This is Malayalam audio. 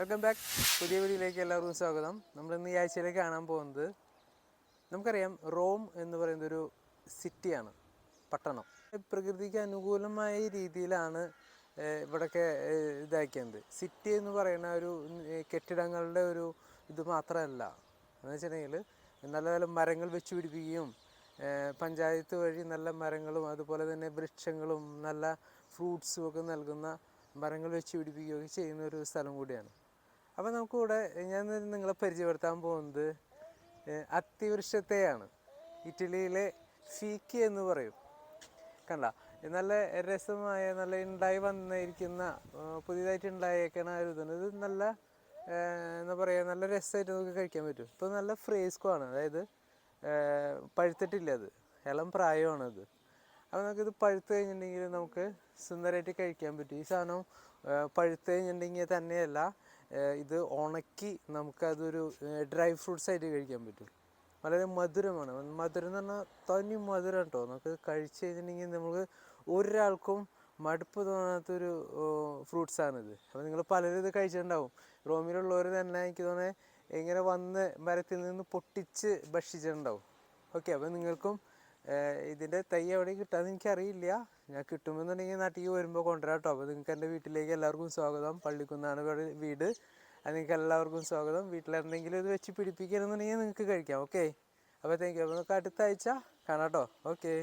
വെൽക്കം ബാക്ക് പുതിയ വീഡിയോയിലേക്ക് എല്ലാവർക്കും സ്വാഗതം. നമ്മൾ ഇന്ന് ഈ ആഴ്ചയിലേക്ക് കാണാൻ പോകുന്നത് നമുക്കറിയാം റോം എന്ന് പറയുന്ന ഒരു സിറ്റിയാണ് പട്ടണം. പ്രകൃതിക്ക് അനുകൂലമായ രീതിയിലാണ് ഇവിടെയൊക്കെ ഇതാക്കിയത്. സിറ്റി എന്ന് പറയുന്ന ഒരു കെട്ടിടങ്ങളുടെ ഒരു ഇത് മാത്രമല്ല. എന്ന് വെച്ചിട്ടുണ്ടെങ്കിൽ നല്ല നല്ല മരങ്ങൾ വെച്ച് പിടിപ്പിക്കുകയും പഞ്ചായത്ത് വഴി നല്ല മരങ്ങളും അതുപോലെ തന്നെ വൃക്ഷങ്ങളും നല്ല ഫ്രൂട്ട്സും ഒക്കെ നൽകുന്ന മരങ്ങൾ വെച്ച് പിടിപ്പിക്കുകയൊക്കെ ചെയ്യുന്ന ഒരു സ്ഥലം കൂടിയാണ്. അപ്പോൾ നമുക്കിവിടെ ഞാൻ നിങ്ങളെ പരിചയപ്പെടുത്താൻ പോകുന്നത് അത്തിവൃക്ഷത്തെയാണ്. ഇറ്റലിയിലെ ഫീക്കി എന്ന് പറയും. കണ്ട നല്ല രസമായ നല്ല ഉണ്ടായി വന്നിരിക്കുന്ന പുതിയതായിട്ട് ഉണ്ടായേക്കണ ഒരു ഇതാണ്. ഇത് നല്ല എന്താ പറയുക നല്ല രസമായിട്ട് നമുക്ക് കഴിക്കാൻ പറ്റും. ഇപ്പോൾ നല്ല ഫ്രേസ്കോ ആണ്. അതായത് പഴുത്തിട്ടില്ല അത്. ഇളം പ്രായമാണ് അത്. അപ്പോൾ നമുക്കിത് പഴുത്ത് കഴിഞ്ഞിട്ടുണ്ടെങ്കിൽ നമുക്ക് സുന്ദരമായിട്ട് കഴിക്കാൻ പറ്റും. ഈ സാധനം പഴുത്ത് കഴിഞ്ഞിട്ടുണ്ടെങ്കിൽ തന്നെയല്ല ഇത് ഉണക്കി നമുക്കതൊരു ഡ്രൈ ഫ്രൂട്ട്സ് ആയിട്ട് കഴിക്കാൻ പറ്റും. വളരെ മധുരമാണ്. മധുരം എന്ന് പറഞ്ഞാൽ തനി മധുരം കേട്ടോ നമുക്ക് കഴിച്ചു കഴിഞ്ഞിട്ടുണ്ടെങ്കിൽ നമുക്ക് ഒരാൾക്കും മടുപ്പ് തോന്നാത്തൊരു ഫ്രൂട്ട്സാണിത് അപ്പോൾ നിങ്ങൾ പലരും ഇത് കഴിച്ചിട്ടുണ്ടാവും. റോമിലുള്ളവർ തന്നെ എനിക്ക് തോന്നുന്നത് ഇങ്ങനെ വന്ന് മരത്തിൽ നിന്ന് പൊട്ടിച്ച് ഭക്ഷിച്ചിട്ടുണ്ടാവും. ഓക്കെ അപ്പോൾ നിങ്ങൾക്കും ഇതിന്റെ തൈ എവിടെ കിട്ടാന്ന് എനിക്കറിയില്ല. ഞാൻ കിട്ടുമെന്നുണ്ടെങ്കിൽ നാട്ടിലേക്ക് വരുമ്പോൾ കൊണ്ടുവരാം കേട്ടോ. അപ്പോൾ നിങ്ങൾക്ക് എന്റെ വീട്ടിലേക്ക് എല്ലാവർക്കും സ്വാഗതം. പള്ളിക്കുന്നാണ് വീട്. അത് നിങ്ങൾക്ക് എല്ലാവർക്കും സ്വാഗതം. വീട്ടിലെന്തെങ്കിലും ഇത് വെച്ച് പിടിപ്പിക്കണമെന്നുണ്ടെങ്കിൽ നിങ്ങൾക്ക് കഴിക്കാം. ഓക്കെ അപ്പോൾ താങ്ക് യു അപ്പോൾ നിങ്ങൾക്ക് അടുത്ത ആഴ്ച കാണാം കേട്ടോ. ഓക്കെ